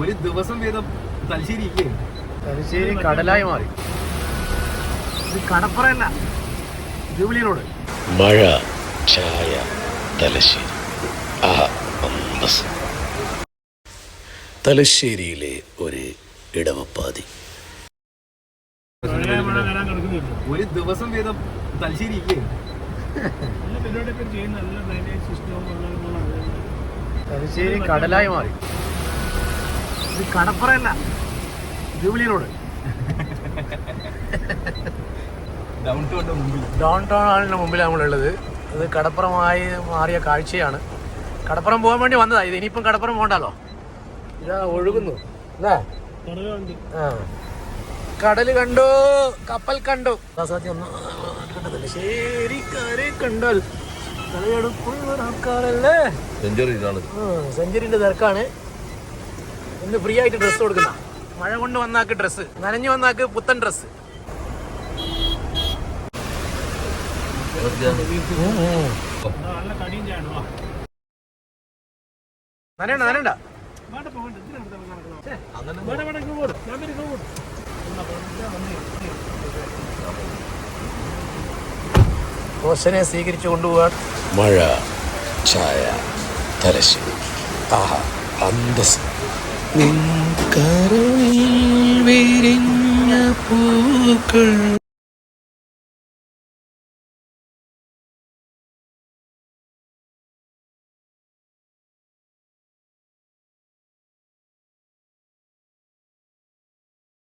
ഒരു ദിവസം വീതം തലശ്ശേരി തലശ്ശേരി കടലായി മാറി. ഇത് കടപ്പുറല്ല ജൂബിലി റോഡ് മഴ ചായ തലശ്ശേരി. തലശ്ശേരിയിലെ ഒരു ഇടവപ്പാതി. ഒരു ദിവസം വീതം തലശ്ശേരി തലശ്ശേരി കടലായി മാറി. ഇത് കടപ്പുറയല്ല. ജൂബിലി റോഡ് ഡൗൺ ടൗണിന്റെ മുമ്പിൽ. ഡൗൺ ടൗൺ ആളിന്റെ മുമ്പിലാണ് നമ്മളുള്ളത് അത് കടപ്പുറമായി മാറിയ കാഴ്ചയാണ്. കടപ്പുറം പോകാൻ വേണ്ടി വന്നതാ ഇത്. ഇനിയിപ്പം കടപ്പുറം പോകണ്ടല്ലോ ഇതാ ഒഴുകുന്നു. അല്ലേ ആ. കടൽ കണ്ടു. കപ്പൽ കണ്ടു. സത്യം ഒന്ന് കണ്ടതല്ലേ? ശരിക്കാരെ കണ്ടാൽ. തലയെടുപ്പുള്ള ആൾക്കാരല്ലേ സെഞ്ചുറിന്റെ തിരക്കാണ്. ഇന്ന് ഫ്രീ ആയിട്ട് ഡ്രസ്സ് കൊടുക്കുന്ന. മഴ കൊണ്ട് വന്നാക്ക് ഡ്രസ്സ് നനഞ്ഞു വന്നാക്ക് പുത്തൻ ഡ്രസ്സ് നനയണ്ട നനണ്ട റോഷനെ സ്വീകരിച്ചു കൊണ്ടുപോകാൻ മഴ ചായ തലശ്ശേരി. ആഹാ അന്തസ് നിൻ കരവിൽ വിരിഞ്ഞ പൂക്കൾ